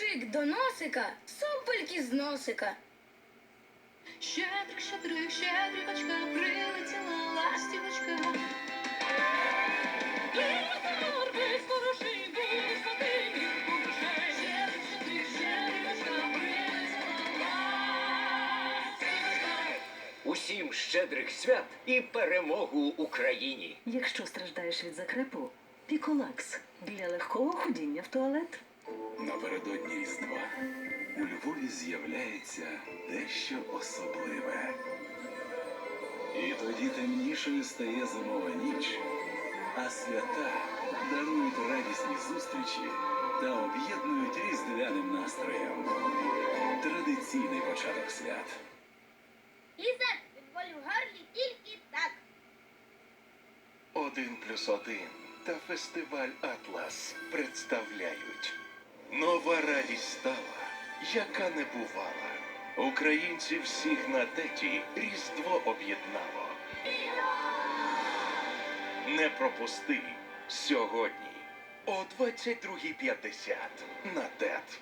Пшик до носика, сопельки з носика. Щедрик, щедрик, щедрівочка, прилетіла ластівочка. Літор, вискороши, висоти, грошей. Щедрик, щедрик, щедрівочка, прилетіла ластівочка. Усім щедрих свят і перемогу Україні! Якщо страждаєш від закрепу, піколакс для легкого ходіння в туалет. Напередодні Різдва у Львові з'являється дещо особливе. І тоді темнішою стає зимова ніч, а свята дарують радісні зустрічі та об'єднують різдвяним настроєм. Традиційний початок свят. Лізет, від горлі тільки так. Один плюс один та фестиваль Атлас представляють. Радість стала, яка не бувала. Українці всіх на теті Різдво об'єднало. Не пропусти сьогодні о 22.50 на ТЕТ.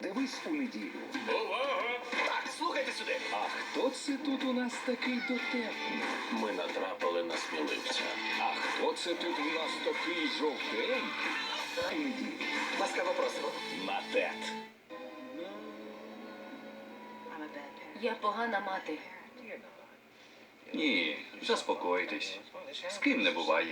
Дивись у неділю. Увага! Так, слухайте сюди. А хто це тут у нас такий дотепний? Ми натрапили на сміливця. А хто це тут у нас такий жовтий? На. Я погана мати. Ні, заспокойтесь. З ким не буває.